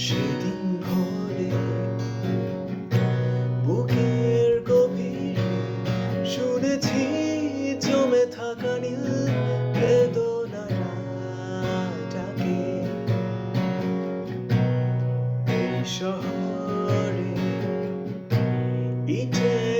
সেদিন ভোরে বুকের গভীরে শুনেছি জমে থাকা নীল বেদনারা ডাকে এই শহরে ইটের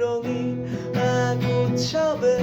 রঙিন এক উৎসবে।